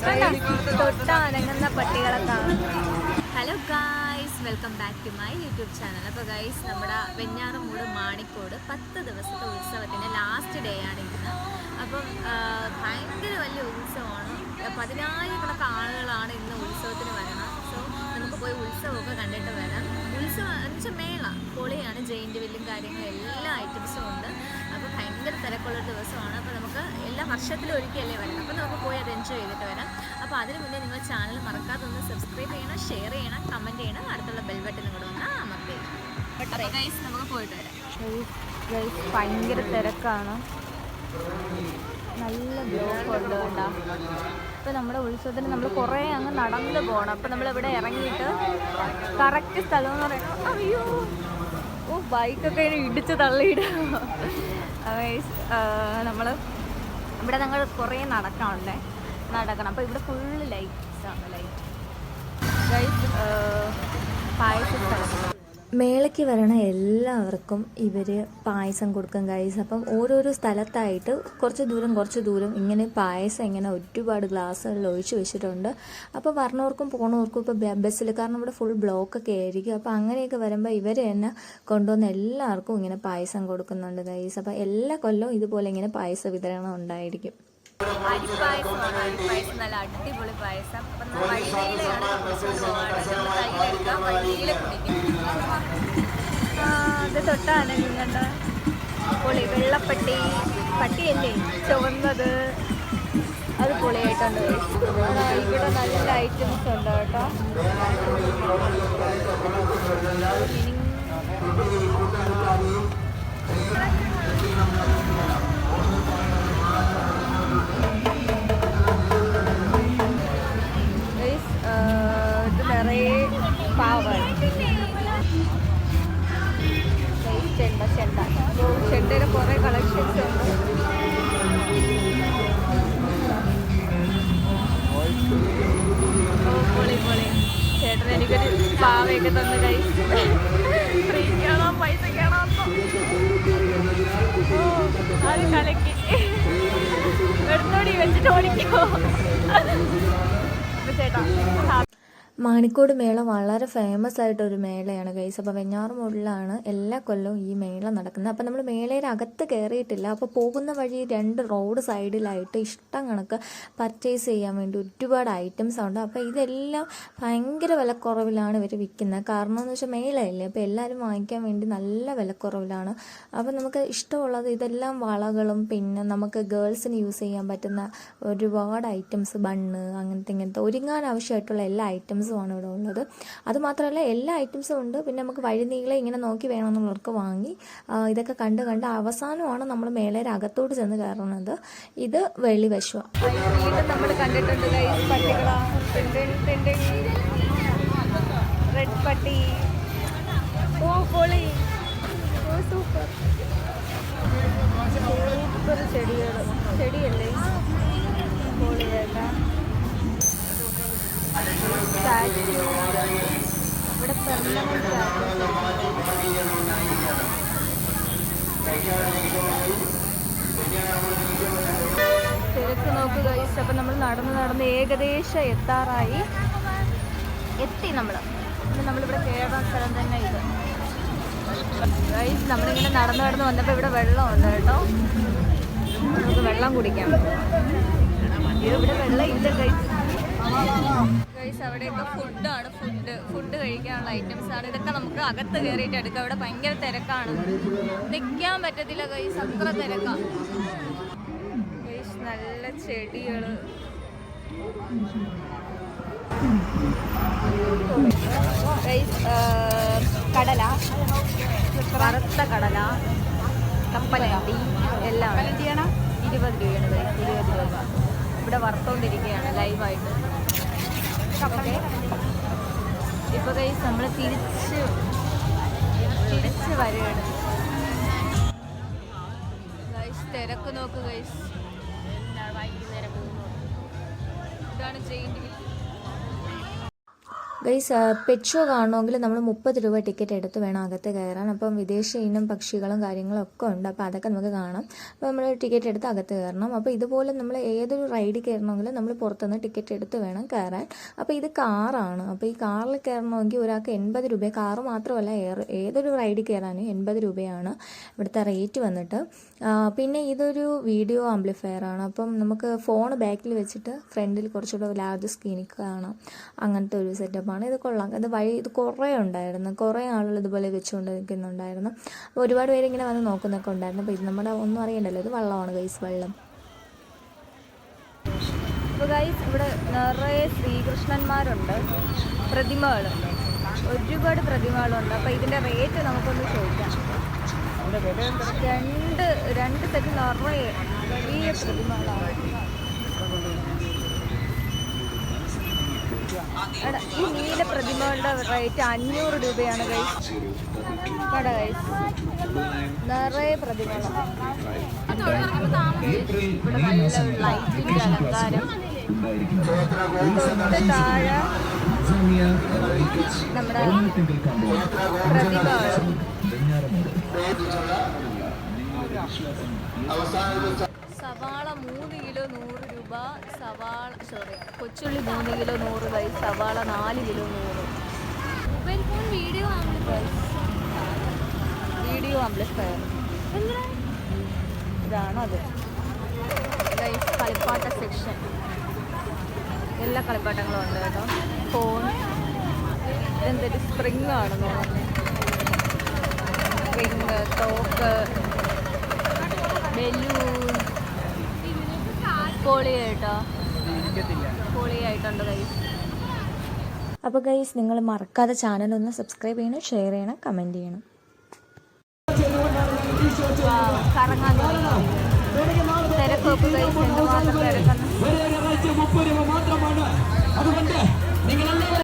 തൊട്ട അനങ്ങുന്ന പട്ടികളെ hello guys welcome back to my YouTube channel അപ്പോൾ ഗൈസ് നമ്മുടെ വെഞ്ഞാറമൂട് മാണിക്കോട് പത്ത് ദിവസത്തെ ഉത്സവത്തിന്റെ ലാസ്റ്റ് ഡേ ആണ് ഇന്ന്. അപ്പം ഭയങ്കര വലിയ ഉത്സവമാണ്. പതിനായിരക്കണക്ക് ആളുകളാണ് ഇന്ന് ഉത്സവത്തിന് വരണം. സോ നമുക്ക് പോയി ഉത്സവമൊക്കെ കണ്ടിട്ട് വരാം. ഉത്സവം എന്ന് വെച്ചാൽ മേള. പൊളിയാണ് ജയിന്റ് വില്ലും കാര്യങ്ങളും എല്ലാ ഐറ്റംസും ഉണ്ട്. അപ്പോൾ ഭയങ്കര തിരക്കുള്ള ദിവസമാണ്. അപ്പോൾ എല്ലാ വർഷത്തിലും ഒരിക്കലല്ലേ വരണം അപ്പോൾ നമുക്ക് പോയി അത് എൻജോയ് ചെയ്തിട്ട് വരാം. അപ്പോൾ അതിന് മുന്നേ നിങ്ങൾ ചാനൽ മറക്കാതെ ഒന്ന് സബ്സ്ക്രൈബ് ചെയ്യണം ഷെയർ ചെയ്യണം കമന്റ് ചെയ്യണം. അടുത്തുള്ള ബെൽ ബട്ടനും കൂടെ ഒന്ന് അമർത്തി നമുക്ക് പോയിട്ട് വരാം. ഭയങ്കര തിരക്കാണ്. നല്ല ഇപ്പോൾ നമ്മുടെ ഉത്സവത്തിന് നമ്മൾ കുറേ അങ്ങ് നടന്ന് പോകണം അപ്പോൾ നമ്മളിവിടെ ഇറങ്ങിയിട്ട് കറക്റ്റ് സ്ഥലം എന്ന് പറയുന്നത് അയ്യോ. ഓ ബൈക്കൊക്കെ ഇടിച്ച് തള്ളിയിടും. നമ്മൾ ഇവിടെ ഞങ്ങൾ കുറേ നടക്കാനുണ്ടേ. നടക്കണം. അപ്പോൾ ഇവിടെ ഫുള്ള് ലൈറ്റ്സ് ആണ് ലൈറ്റ് പായസം മേളയ്ക്ക് വരണ എല്ലാവർക്കും ഇവർ പായസം കൊടുക്കും ഗൈസ് അപ്പം ഓരോരോ സ്ഥലത്തായിട്ട് കുറച്ച് ദൂരം കുറച്ച് ദൂരം ഇങ്ങനെ പായസം ഇങ്ങനെ ഒരുപാട് ഗ്ലാസ്സുകളിൽ ഒഴിച്ചു വെച്ചിട്ടുണ്ട്. അപ്പോൾ വരണവർക്കും പോണവർക്കും ഇപ്പോൾ ബസ്സിൽ കാരണം ഇവിടെ ഫുൾ ബ്ലോക്കൊക്കെ ആയിരിക്കും. അപ്പോൾ അങ്ങനെയൊക്കെ വരുമ്പോൾ ഇവർ തന്നെ കൊണ്ടുവന്ന് എല്ലാവർക്കും ഇങ്ങനെ പായസം കൊടുക്കുന്നുണ്ട് ഗൈസ് അപ്പോൾ എല്ലാ കൊല്ലവും ഇതുപോലെ ഇങ്ങനെ പായസ വിതരണം ഉണ്ടായിരിക്കും. അരിപ്പായസമാണ് അരിപ്പായസം നല്ല അടിപൊളി പായസം. അപ്പം വഴിയിലാണ് കയ്യിലെടുക്കാം വഴിയിലെ അത് തൊട്ടാണ് നിങ്ങളുടെ പൊളി വെള്ളപ്പട്ടി പട്ടിയല്ലേ? ചുവന്നത്. അത് പൊളിയായിട്ടുണ്ട്. ഇവിടെ നല്ല ഐറ്റംസ് ഉണ്ട് കേട്ടോ. Guys, പാവയൊക്കെ തന്നു ഫ്രീക്കാണോ പൈസക്കാണോ അത് കലക്കി. എടുത്തോടി വെച്ചിട്ട് ഓടിക്കോ. ചേട്ടാ മാണിക്കോട് മേള വളരെ ഫേമസ് ആയിട്ടൊരു മേളയാണ് ഗൈസ് അപ്പോൾ വെഞ്ഞാറുമൂടിലാണ് എല്ലാ കൊല്ലവും ഈ മേള നടക്കുന്നത്. അപ്പോൾ നമ്മൾ മേളയുടെ അകത്ത് കയറിയിട്ടില്ല അപ്പോൾ പോകുന്ന വഴി രണ്ട് റോഡ് സൈഡിലായിട്ട് ഇഷ്ടം കണക്ക് പർച്ചേസ് ചെയ്യാൻ വേണ്ടി ഒരുപാട് ഐറ്റംസ് ഉണ്ട്. അപ്പോൾ ഇതെല്ലാം ഭയങ്കര വിലക്കുറവിലാണ് ഇവർ വിൽക്കുന്നത്. കാരണം എന്ന് വെച്ചാൽ മേളയല്ലേ? അപ്പോൾ എല്ലാവരും വാങ്ങിക്കാൻ വേണ്ടി നല്ല വിലക്കുറവിലാണ്. അപ്പോൾ നമുക്ക് ഇഷ്ടമുള്ളത് ഇതെല്ലാം വളകളും പിന്നെ നമുക്ക് ഗേൾസിന് യൂസ് ചെയ്യാൻ പറ്റുന്ന ഒരുപാട് ഐറ്റംസ് ബണ്ണ് അങ്ങനത്തെ ഇങ്ങനത്തെ ഒരുങ്ങാൻ ആവശ്യമായിട്ടുള്ള എല്ലാ ഐറ്റംസും ആണ് ഇവിടെ ഉള്ളത്. അതുമാത്രമല്ല എല്ലാ ഐറ്റംസും ഉണ്ട്. പിന്നെ നമുക്ക് വഴിനീളെ ഇങ്ങനെ നോക്കി വേണമെന്നുള്ളവർക്ക് വാങ്ങി ഇതൊക്കെ കണ്ട് കണ്ട് അവസാനമാണ് നമ്മൾ മേളയുടെ അകത്തോട്ട് ചെന്ന് കയറുന്നത്. ഇത് വെള്ളി വശുവ നമ്മൾ കണ്ടിട്ടുണ്ട് റെഡ് പട്ടി. ഓ പൊളി. ഓ സൂപ്പർ. സൂപ്പർ ചെടികൾ ചെടിയല്ലേ? തിരക്ക് നോക്കുക അപ്പൊ നമ്മൾ നടന്ന് നടന്ന് ഏകദേശം എത്താറായി. എത്തി നമ്മൾ നമ്മളിവിടെ കയറുന്ന സ്ഥലം തന്നെ ഇത്. നമ്മളിങ്ങനെ നടന്നു നടന്ന് വന്നപ്പോൾ ഇവിടെ വെള്ളമുണ്ട് കേട്ടോ. നമുക്ക് വെള്ളം കുടിക്കാം. ഇവിടെ വെള്ളം ഇല്ല കഴിച്ചു അവിടെയൊക്കെ ഫുഡാണ് ഫുഡ് ഫുഡ് കഴിക്കാനുള്ള ഐറ്റംസ് ആണ്. ഇതൊക്കെ നമുക്ക് അകത്ത് കയറിയിട്ട് എടുക്കാം. ഇവിടെ ഭയങ്കര തിരക്കാണ്. നിൽക്കാൻ പറ്റത്തില്ല കൈസ് അത്ര തിരക്കാണ് കൈസ് നല്ല ചെടികൾ. ഗൈസ് കടല. വറുത്ത കടല. കപ്പലണ്ടി. എല്ലാം. ഇരുപത് രൂപയാണ് ഇരുപത് രൂപ. ഇവിടെ വറുത്തോണ്ടിരിക്കുകയാണ് ലൈവായിട്ട് ഓക്കെ. ഇപ്പൊ നമ്മൾ തിരിച്ച് തിരിച്ച് വരികയാണ്. തിരക്ക് നോക്ക് ഇതാണ് ജയിന്റ് ഗൈസ് പെറ്റ് ഷോ നമ്മൾ മുപ്പത് രൂപ ടിക്കറ്റ് എടുത്ത് വേണം അകത്ത് കയറാൻ. അപ്പം വിദേശ ഇനം പക്ഷികളും കാര്യങ്ങളും ഒക്കെ ഉണ്ട്. അപ്പോൾ അതൊക്കെ നമുക്ക് കാണാം. അപ്പോൾ നമ്മൾ ടിക്കറ്റ് എടുത്ത് അകത്ത് കയറണം. അപ്പോൾ ഇതുപോലെ നമ്മൾ ഏതൊരു റൈഡിൽ കയറണമെങ്കിലും നമ്മൾ പുറത്തുനിന്ന് ടിക്കറ്റ് എടുത്ത് വേണം കയറാൻ. അപ്പോൾ ഇത് കാറാണ്. അപ്പോൾ ഈ കാറിൽ കയറണമെങ്കിൽ ഒരാൾക്ക് എൺപത് രൂപ കാറ് മാത്രമല്ല ഏതൊരു റൈഡിൽ കയറാനും എൺപത് രൂപയാണ് ഇവിടുത്തെ റേറ്റ് വന്നിട്ട്. പിന്നെ ഇതൊരു വീഡിയോ ആംപ്ലിഫയർ ആണ്. അപ്പം നമുക്ക് ഫോൺ ബാക്കിൽ വെച്ചിട്ട് ഫ്രണ്ടിൽ കുറച്ചുകൂടെ ലാർജ് സ്ക്രീനിൽ കാണാം. അങ്ങനത്തെ ഒരു സെറ്റപ്പാണ് ഇത് കൊള്ളാം. ഇത് വഴി ഇത് കുറേ ഉണ്ടായിരുന്നു. കുറേ ആളുകൾ ഇതുപോലെ വെച്ചുകൊണ്ടിരിക്കുന്നുണ്ടായിരുന്നു. അപ്പോൾ ഒരുപാട് പേര് ഇങ്ങനെ വന്ന് നോക്കുന്നൊക്കെ ഉണ്ടായിരുന്നു. അപ്പോൾ ഇത് നമ്മുടെ ഒന്നും അറിയണ്ടല്ലോ. ഇത് വെള്ളമാണ് ഗൈസ് വെള്ളം. അപ്പോൾ ഗൈസ് ഇവിടെ നിറയെ ശ്രീകൃഷ്ണന്മാരുണ്ട്. പ്രതിമകൾ ഒരുപാട് പ്രതിമകളുണ്ട്. അപ്പോൾ ഇതിന്റെ റേറ്റ് നമുക്കൊന്ന് ചോദിക്കാം. രണ്ട് രണ്ട് സെറ്റ് നിറയെ വലിയ പ്രതിമകളാണ്. നീല പ്രതിമകളുടെ റേറ്റ് അഞ്ഞൂറ് രൂപയാണ് നിറയെ പ്രതിമകളാണ് അലങ്കാരം നമ്മുടെ സവാള മൂന്ന് കിലോ നൂറ് രൂപ. സവാള സോറി കൊച്ചുള്ളി മൂന്ന് കിലോ നൂറ് പൈസ സവാള നാല് കിലോ നൂറ്. Mobile phone video amplifier video amplifier ഇതാണോ അത്? കളിപ്പാട്ട സെക്ഷൻ എല്ലാ കളിപ്പാട്ടങ്ങളും ഉണ്ട് കേട്ടോ. ഫോൺ എന്തൊരു സ്പ്രിങ് ആണെന്ന് തോന്നുന്നു. സ്പ്രിങ് തോക്ക് ബലൂൺ പൊളി കേട്ടോ പൊളിയായിട്ടുണ്ട് ഗൈസ് നിങ്ങൾ മറക്കാതെ ചാനൽ ഒന്ന് സബ്സ്ക്രൈബ് ചെയ്യണം ഷെയർ ചെയ്യണം കമന്റ് ചെയ്യണം.